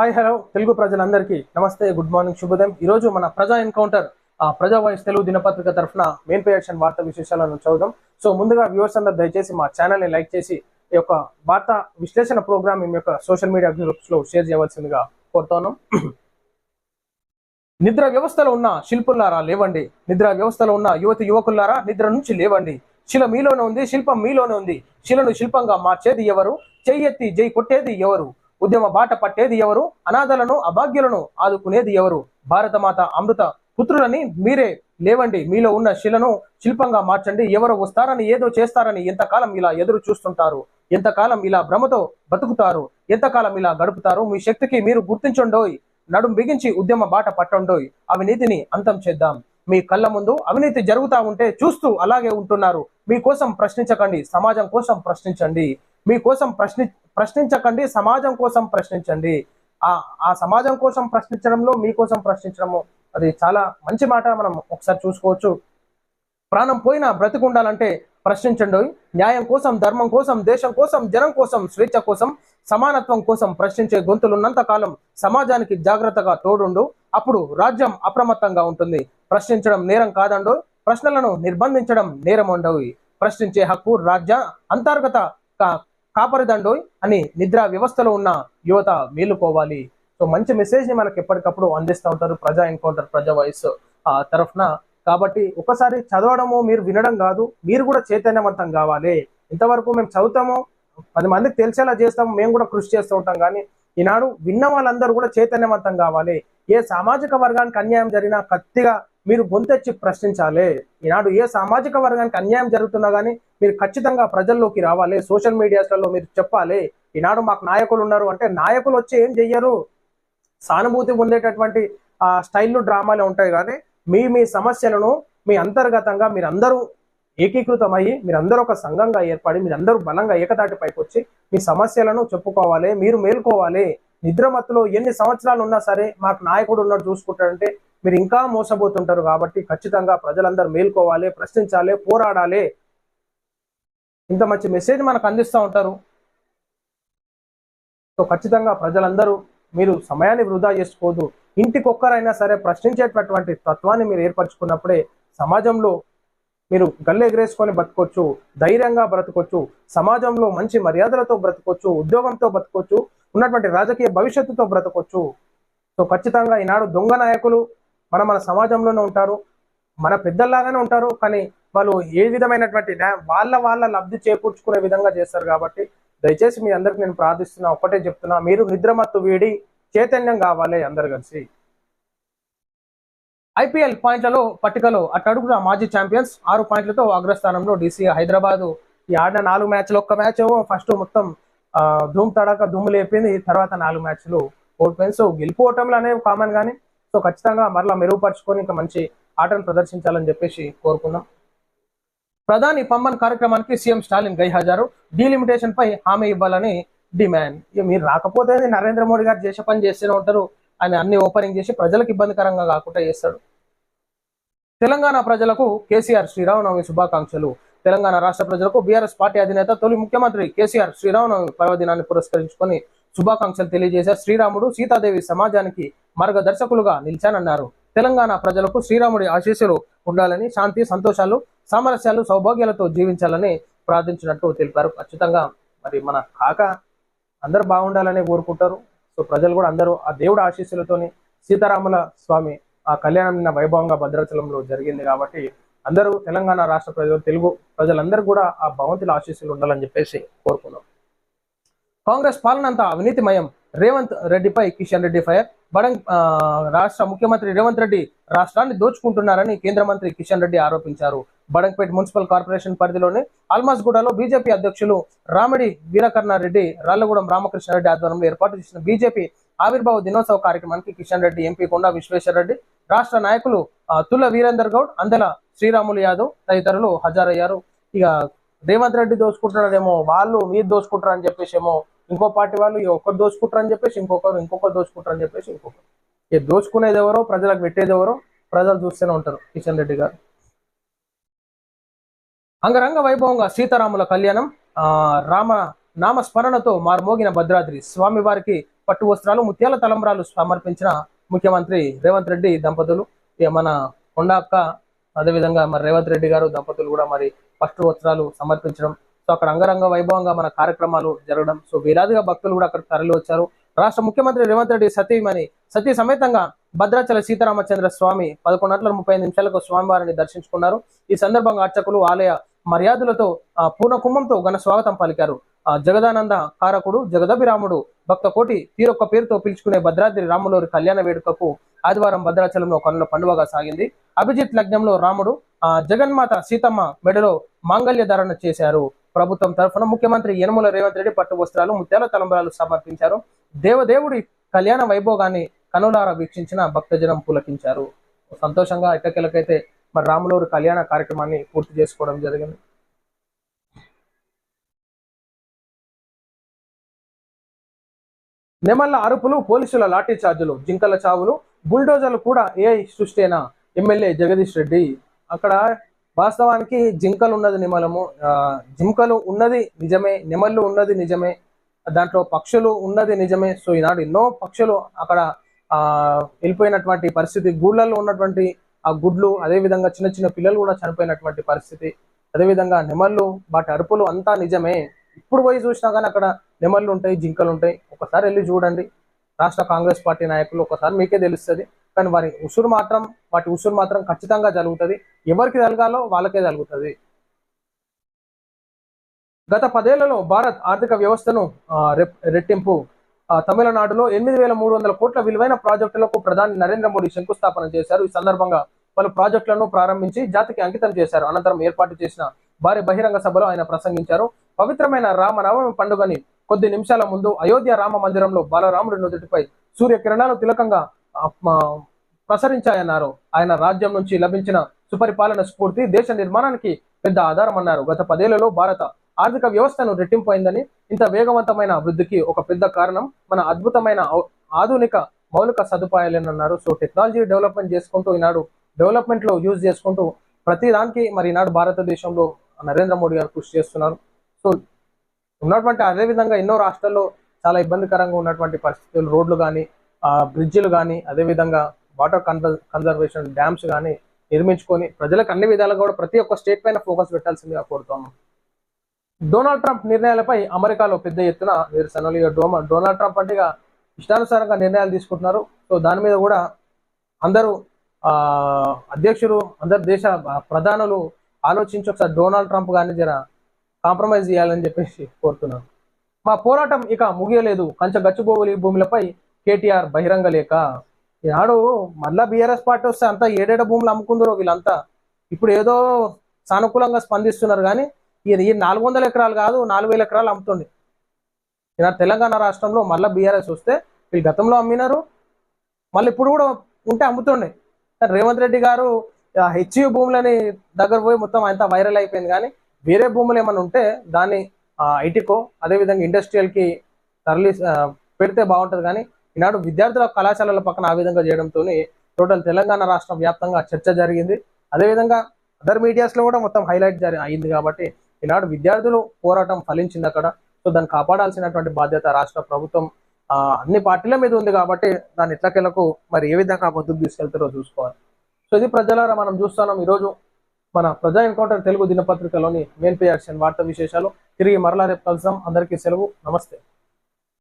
Hi hello Telugu ప్రజలందరికీ నమస్తే good morning శుభోదయం. ఈ రోజు మన ప్రజా ఎన్కౌంటర్ ఆ ప్రజా వాయిస్ తెలుగు దినపత్రిక తరఫున మెయిన్ పేషన్ వార్తా విశేషాలను చదువుదాం. సో ముందుగా వ్యూవర్స్ అందరూ దయచేసి మా ఛానల్ని లైక్ చేసి ఈ యొక్క వార్తా విశ్లేషణ ప్రోగ్రామ్ మీ యొక్క సోషల్ మీడియా గ్రూప్స్లో షేర్ చేయవలసిందిగా కోరుతున్నాం. నిద్ర వ్యవస్థలో ఉన్న శిల్పులారా లేవండి. నిద్ర వ్యవస్థలో ఉన్న యువతి యువకులారా నిద్ర నుంచి లేవండి. శిల మీలోనే ఉంది శిల్పం మీలోనే ఉంది. శిలను శిల్పంగా మార్చేది ఎవరు? చెయ్యెత్తి జై కొట్టేది ఎవరు? ఉద్యమ బాట పట్టేది ఎవరు? అనాథలను అభాగ్యులను ఆదుకునేది ఎవరు? భారతమాత అమృత పుత్రులని మీరే లేవండి. మీలో ఉన్న శిలను శిల్పంగా మార్చండి. ఎవరు వస్తారని ఏదో చేస్తారని ఎంతకాలం ఇలా ఎదురు చూస్తుంటారు? ఎంతకాలం ఇలా భ్రమతో బతుకుతారు? ఎంతకాలం ఇలా గడుపుతారు? మీ శక్తికి మీరు గుర్తించండోయ్. నడుం బిగించి ఉద్యమ బాట పట్టండోయ్. అవినీతిని అంతం చేద్దాం. మీ కళ్ళ ముందు అవినీతి జరుగుతా ఉంటే చూస్తూ అలాగే ఉంటున్నారు. మీకోసం ప్రశ్నించకండి. సమాజం కోసం ప్రశ్నించండి. మీకోసం ప్రశ్ని ప్రశ్నించకండి సమాజం కోసం ప్రశ్నించండి. ఆ ఆ సమాజం కోసం ప్రశ్నించడంలో మీకోసం ప్రశ్నించడము అది చాలా మంచి మాట మనం ఒకసారి చూసుకోవచ్చు. ప్రాణం పోయినా బ్రతికుండాలంటే ప్రశ్నించండి. న్యాయం కోసం ధర్మం కోసం దేశం కోసం జనం కోసం స్వేచ్ఛ కోసం సమానత్వం కోసం ప్రశ్నించే గొంతులున్నంత కాలం సమాజానికి జాగ్రత్తగా తోడుండు. అప్పుడు రాజ్యం అప్రమత్తంగా ఉంటుంది. ప్రశ్నించడం నేరం కాదండో ప్రశ్నలను నిర్బంధించడం నేరం ఉండవు ప్రశ్నించే హక్కు రాజ్య అంతర్గత కా- అని నిద్ర వ్యవస్థలో ఉన్న యువత మేలుకోవాలి. సో మంచి మెసేజ్ని మనకి ఎప్పటికప్పుడు అందిస్తూ ఉంటారు ప్రజా ఎన్కౌంటర్ ప్రజా వాయిస్ ఆ తరఫున. కాబట్టి ఒకసారి చదవడము మీరు వినడం కాదు మీరు కూడా చైతన్యవంతం కావాలి. ఇంతవరకు మేము చదువుతాము పది మందికి తెలిసేలా చేస్తాము మేము కూడా కృషి చేస్తూ ఉంటాం. కానీ ఈనాడు విన్న వాళ్ళందరూ కూడా చైతన్యవంతం కావాలి. ఏ సామాజిక వర్గానికి అన్యాయం జరిగినా కత్తిగా మీరు గొంతెచ్చి ప్రశ్నించాలి. ఈనాడు ఏ సామాజిక వర్గానికి అన్యాయం జరుగుతున్నా కానీ మీరు ఖచ్చితంగా ప్రజల్లోకి రావాలి. సోషల్ మీడియాస్లలో మీరు చెప్పాలి. ఈనాడు మాకు నాయకులు ఉన్నారు అంటే నాయకులు వచ్చి ఏం చెయ్యరు? సానుభూతి పొందేటటువంటి ఆ స్టైల్లో డ్రామాలే ఉంటాయి కానీ మీ మీ సమస్యలను మీ అంతర్గతంగా మీరందరూ ఏకీకృతమయ్యి మీరందరూ ఒక సంఘంగా ఏర్పడి మీరందరూ బలంగా ఏకదాటి పైకి వచ్చి మీ సమస్యలను చెప్పుకోవాలి మీరు మేల్కోవాలి. నిద్రమత్తులో ఎన్ని సంవత్సరాలు ఉన్నా సరే మాకు నాయకుడు ఉన్నాడు చూసుకుంటాడంటే మీరు ఇంకా మోసపోతుంటారు కాబట్టి ఖచ్చితంగా ప్రజలందరూ మేల్కోవాలి ప్రశ్నించాలి పోరాడాలి. ఇంత మంచి మెసేజ్ మనకు అందిస్తూ ఉంటారు. సో ఖచ్చితంగా ప్రజలందరూ మీరు సమయాన్ని వృధా చేసుకోదు ఇంటికొక్కరైనా సరే ప్రశ్నించేటటువంటి తత్వాన్ని మీరు ఏర్పరచుకున్నప్పుడే సమాజంలో మీరు గల్లెగరేసుకొని బతకొచ్చు ధైర్యంగా బ్రతకొచ్చు సమాజంలో మంచి మర్యాదలతో బ్రతకొచ్చు ఉద్యోగంతో బ్రతకొచ్చు ఉన్నటువంటి రాజకీయ భవిష్యత్తుతో బ్రతకొచ్చు. సో ఖచ్చితంగా ఈనాడు దొంగ నాయకులు మన మన సమాజంలోనే ఉంటారు. మన పెద్దల్లాగానే ఉంటారు. కానీ వాళ్ళు ఏ విధమైనటువంటి వాళ్ళ వాళ్ళ లబ్ధి చేకూర్చుకునే విధంగా చేస్తారు కాబట్టి దయచేసి మీ అందరికి నేను ప్రార్థిస్తున్నా ఒక్కటే చెప్తున్నా మీరు నిద్రమత్తు వీడి చైతన్యం కావాలి అందరు కలిసి. ఐపీఎల్ పాయింట్లలో పట్టికలో అట్టడుగున మాజీ ఛాంపియన్స్ ఆరు పాయింట్లతో అగ్రస్థానంలో డీసీ హైదరాబాద్. ఈ ఆడిన నాలుగు మ్యాచ్లు ఒక్క మ్యాచ్ ఫస్ట్ మొత్తం ధూమ్ తడక దుమ్ము లేపింది తర్వాత నాలుగు మ్యాచ్లు ఓడిపోయింది సో గెలుపు ఓటములు అనేవి కామన్ కానీ సో ఖచ్చితంగా మరలా మెరుగుపరుచుకొని ఇంకా మంచి ఆటను ప్రదర్శించాలని చెప్పేసి కోరుకుందాం. ప్రధాని పంపన్ కార్యక్రమానికి సీఎం స్టాలిన్ గైహాజారు. డీలిమిటేషన్ పై హామీ ఇవ్వాలని డిమాండ్. ఇక మీరు రాకపోతే నరేంద్ర మోడీ గారు చేసే పని చేస్తూనే ఉంటారు. ఆయన అన్ని ఓపెనింగ్ చేసి ప్రజలకు ఇబ్బందికరంగా కాకుండా చేస్తాడు. తెలంగాణ ప్రజలకు కేసీఆర్ శ్రీరామనవమి శుభాకాంక్షలు. తెలంగాణ రాష్ట్ర ప్రజలకు బీఆర్ఎస్ పార్టీ అధినేత తొలి ముఖ్యమంత్రి కేసీఆర్ శ్రీరామనవమి పర్వదినాన్ని పురస్కరించుకొని శుభాకాంక్షలు తెలియజేశారు. శ్రీరాముడు సీతాదేవి సమాజానికి మార్గదర్శకులుగా నిలిచానన్నారు. తెలంగాణ ప్రజలకు శ్రీరాముడి ఆశీస్సులు ఉండాలని శాంతి సంతోషాలు సామరస్యాలు సౌభాగ్యాలతో జీవించాలని ప్రార్థించినట్టు తెలిపారు. ఖచ్చితంగా మరి మన కాక అందరు బాగుండాలని కోరుకుంటారు. సో ప్రజలు కూడా అందరూ ఆ దేవుడి ఆశీస్సులతోని సీతారాముల స్వామి ఆ కళ్యాణం నిన్న వైభవంగా భద్రాచలంలో జరిగింది కాబట్టి అందరూ తెలంగాణ రాష్ట్ర ప్రజలు తెలుగు ప్రజలందరూ కూడా ఆ భగవంతుల ఆశీస్సులు ఉండాలని చెప్పేసి కోరుకున్నాం కాంగ్రెస్ పాలన అంతా అవినీతిమయం. రేవంత్ రెడ్డిపై కిషన్ రెడ్డి ఫైర్. బడం రాష్ట్ర ముఖ్యమంత్రి రేవంత్ రెడ్డి రాష్ట్రాన్ని దోచుకుంటున్నారని కేంద్ర మంత్రి కిషన్ రెడ్డి ఆరోపించారు. బడంపేట్ మున్సిపల్ కార్పొరేషన్ పరిధిలోని ఆల్మాస్గూడలో బీజేపీ అధ్యక్షులు రామిడి వీరకర్ణారెడ్డి రాళ్ళగూడెం రామకృష్ణారెడ్డి ఆధ్వర్యంలో ఏర్పాటు చేసిన బీజేపీ ఆవిర్భావ దినోత్సవ కార్యక్రమానికి కిషన్ రెడ్డి ఎంపీ కొండ విశ్వేశ్వరరెడ్డి రాష్ట్ర నాయకులు తుల తుల్ల వీరేందర్ గౌడ్ అందల శ్రీరాములు యాదవ్ తదితరులు హాజరయ్యారు. ఇక రేవంత్ రెడ్డి దోచుకుంటున్నారేమో వాళ్ళు మీరు దోచుకుంటారని చెప్పేసి ఏమో ఇంకో పార్టీ వాళ్ళు ఒకరు దోచుకుంటారు అని చెప్పేసి ఇంకొకరు ఇంకొకరు దోచుకుంటారు అని చెప్పేసి ఇంకొకరు. ఇక దోచుకునేది ఎవరో ప్రజలకు పెట్టేది ఎవరో ప్రజలు చూస్తూనే ఉంటారు కిషన్ రెడ్డి గారు. అంగరంగ వైభవంగా సీతారాముల కళ్యాణం రామ నామస్మరణతో మార్మోగిన భద్రాద్రి స్వామివారికి పట్టు వస్త్రాలు ముత్యాల తలంబ్రాలు సమర్పించిన ముఖ్యమంత్రి రేవంత్ రెడ్డి దంపతులు. ఇక మన కొండక్క అదేవిధంగా మరి రేవంత్ రెడ్డి గారు దంపతులు కూడా మరి పట్టు వస్త్రాలు సమర్పించడం సో అక్కడ అంగరంగ వైభవంగా మన కార్యక్రమాలు జరగడం. సో వేలాదిగా భక్తులు కూడా అక్కడ తరలి వచ్చారు. రాష్ట్ర ముఖ్యమంత్రి రేవంత్ రెడ్డి సతీమణి సతీ సమేతంగా భద్రాచల సీతారామచంద్ర స్వామి పదకొండు గంటల ముప్పై నిమిషాలకు స్వామివారిని దర్శించుకున్నారు. ఈ సందర్భంగా అర్చకులు ఆలయ మర్యాదలతో ఆ, పూర్ణ కుంభంతో ఘన స్వాగతం పలికారు. ఆ, జగదానంద కారకుడు జగదభిరాముడు భక్త కోటి తీరొక్క పేరుతో పిలుచుకునే భద్రాద్రి రాములూరి కళ్యాణ వేడుకకు ఆదివారం భద్రాచలంలో కనుల పండుగగా సాగింది. అభిజిత్ లగ్నంలో రాముడు ఆ జగన్మాత సీతమ్మ మెడలో మాంగళ్య ధారణ చేశారు. ప్రభుత్వం తరఫున ముఖ్యమంత్రి యనమల రేవంత్ రెడ్డి పట్టు వస్త్రాలు ముత్యాల తలంబరాలు సమర్పించారు. దేవదేవుడి కళ్యాణ వైభోగాన్ని కనులారా వీక్షించిన భక్తజనం పులకించారు. సంతోషంగా ఎట్టకెలకైతే మరి రాములూరు కళ్యాణ కార్యక్రమాన్ని పూర్తి చేసుకోవడం జరిగింది. నెమల్ల అరుపులు పోలీసుల లాఠీ చార్జులు జింకల చావులు బుల్డోజర్లు కూడా ఏ సృష్టేనా? ఎమ్మెల్యే జగదీష్ రెడ్డి. అక్కడ వాస్తవానికి జింకలు ఉన్నది నిమలము. ఆ, జింకలు ఉన్నది నిజమే నెమళ్ళు ఉన్నది నిజమే దాంట్లో పక్షులు ఉన్నది నిజమే. సో ఈనాడు ఎన్నో పక్షులు అక్కడ ఆ వెళ్ళిపోయినటువంటి పరిస్థితి గూళ్ళల్లో ఉన్నటువంటి ఆ గుడ్లు అదే విధంగా చిన్న చిన్న పిల్లలు కూడా చనిపోయినటువంటి పరిస్థితి. అదేవిధంగా నెమళ్ళు వాటి అరుపులు అంతా నిజమే. ఇప్పుడు పోయి చూసినా కానీ అక్కడ నెమళ్ళు ఉంటాయి జింకలు ఉంటాయి. ఒకసారి వెళ్ళి చూడండి. రాష్ట్ర కాంగ్రెస్ పార్టీ నాయకులు ఒకసారి మీకే తెలుస్తుంది. కానీ వారి ఉసురు మాత్రం వాటి ఉసురు మాత్రం ఖచ్చితంగా జరుగుతుంది. ఎవరికి జరగాలో వాళ్ళకే జరుగుతుంది. గత పదేళ్ళలో భారత్ ఆర్థిక వ్యవస్థను రెట్టింపు తమిళనాడులో ఎనిమిది వేల మూడు వందల కోట్ల విలువైన ప్రాజెక్టులకు ప్రధాని నరేంద్ర మోడీ శంకుస్థాపన చేశారు. ఈ సందర్భంగా పలు ప్రాజెక్టులను ప్రారంభించి జాతికి అంకితం చేశారు. అనంతరం ఏర్పాటు చేసిన భారీ బహిరంగ సభలో ఆయన ప్రసంగించారు. పవిత్రమైన రామనవమి పండుగని కొద్ది నిమిషాల ముందు అయోధ్య రామ మందిరంలో బాలరాముడి నుదుటిపై సూర్య కిరణాలు తిలకంగా ప్రసరించాయన్నారు. ఆయన రాజ్యం నుంచి లభించిన సుపరిపాలన స్ఫూర్తి దేశ నిర్మాణానికి పెద్ద ఆధారమన్నారు. గత పదేళ్ళలో భారత ఆర్థిక వ్యవస్థను రెట్టింపైందని ఇంత వేగవంతమైన అభివృద్ధికి ఒక పెద్ద కారణం మన అద్భుతమైన ఆధునిక మౌలిక సదుపాయాలేనన్నారు. సో టెక్నాలజీ డెవలప్మెంట్ చేసుకుంటూ ఈనాడు డెవలప్మెంట్లో యూజ్ చేసుకుంటూ ప్రతి దానికి మరి ఈనాడు భారతదేశంలో నరేంద్ర మోడీ గారు కృషి చేస్తున్నారు. సో ఉన్నటువంటి అదే విధంగా ఎన్నో రాష్ట్రాల్లో చాలా ఇబ్బందికరంగా ఉన్నటువంటి పరిస్థితులు రోడ్లు కానీ బ్రిడ్జిలు కానీ అదేవిధంగా వాటర్ కన్జర్వేషన్ డ్యామ్స్ కానీ నిర్మించుకొని ప్రజలకు అన్ని విధాలుగా కూడా ప్రతి ఒక్క స్టేట్ పైన ఫోకస్ పెట్టాల్సిందిగా కోరుతున్నాం. డొనాల్డ్ ట్రంప్ నిర్ణయాలపై అమెరికాలో పెద్ద ఎత్తున నిరసనలు డోమ డొనాల్డ్ ట్రంప్ అంటే ఇష్టానుసారంగా నిర్ణయాలు తీసుకుంటున్నారు. సో దాని మీద కూడా అందరూ ఆ అధ్యక్షులు అందరు దేశ ప్రధానులు ఆలోచించి ఒకసారి డొనాల్డ్ ట్రంప్ గారిని జర కాంప్రమైజ్ చేయాలని చెప్పేసి కోరుతున్నాను. మా పోరాటం ఇక ముగియలేదు. కంచ గచ్చిబోవులి భూములపై కేటీఆర్ బహిరంగ లేక ఈనాడు మళ్ళా బీఆర్ఎస్ పార్టీ వస్తే అంతా ఏడేడ భూములు అమ్ముకుందరో వీళ్ళంతా. ఇప్పుడు ఏదో సానుకూలంగా స్పందిస్తున్నారు కానీ ఈయన ఈ నాలుగు వందల ఎకరాలు కాదు నాలుగు వేల ఎకరాలు అమ్ముతుంది. ఈనాడు తెలంగాణ రాష్ట్రంలో మళ్ళీ బీఆర్ఎస్ వస్తే వీళ్ళు గతంలో అమ్మినారు మళ్ళీ ఇప్పుడు కూడా ఉంటే అమ్ముతుండే. కానీ రేవంత్ రెడ్డి గారు హెచ్యు భూములని దగ్గర పోయి మొత్తం అంతా వైరల్ అయిపోయింది కానీ వేరే భూములు ఏమైనా ఉంటే దాన్ని ఐటీకో అదేవిధంగా ఇండస్ట్రియల్కి తరలి పెడితే బాగుంటుంది కానీ ఈనాడు విద్యార్థుల కళాశాలల పక్కన ఆ విధంగా చేయడంతో టోటల్ తెలంగాణ రాష్ట్రం వ్యాప్తంగా చర్చ జరిగింది. అదేవిధంగా అదర్ మీడియాస్లో కూడా మొత్తం హైలైట్ జరి అయింది కాబట్టి ఈనాడు విద్యార్థులు పోరాటం ఫలించింది అక్కడ. సో దాన్ని కాపాడాల్సినటువంటి బాధ్యత రాష్ట్ర ప్రభుత్వం అన్ని పార్టీల మీద ఉంది కాబట్టి దాని ఎట్లకెళ్ళకు మరి ఏ విధంగా ముందుకు తీసుకెళ్తారో చూసుకోవాలి. సో ఇది ప్రజలారా మనం చూస్తున్నాం ఈరోజు మన ప్రజా ఎన్కౌంటర్ తెలుగు దినపత్రికలోని మెయిన్ పేజ్ వార్తా విశేషాలు. తిరిగి మరలా రేపు కలుద్దాం. అందరికీ సెలవు. నమస్తే.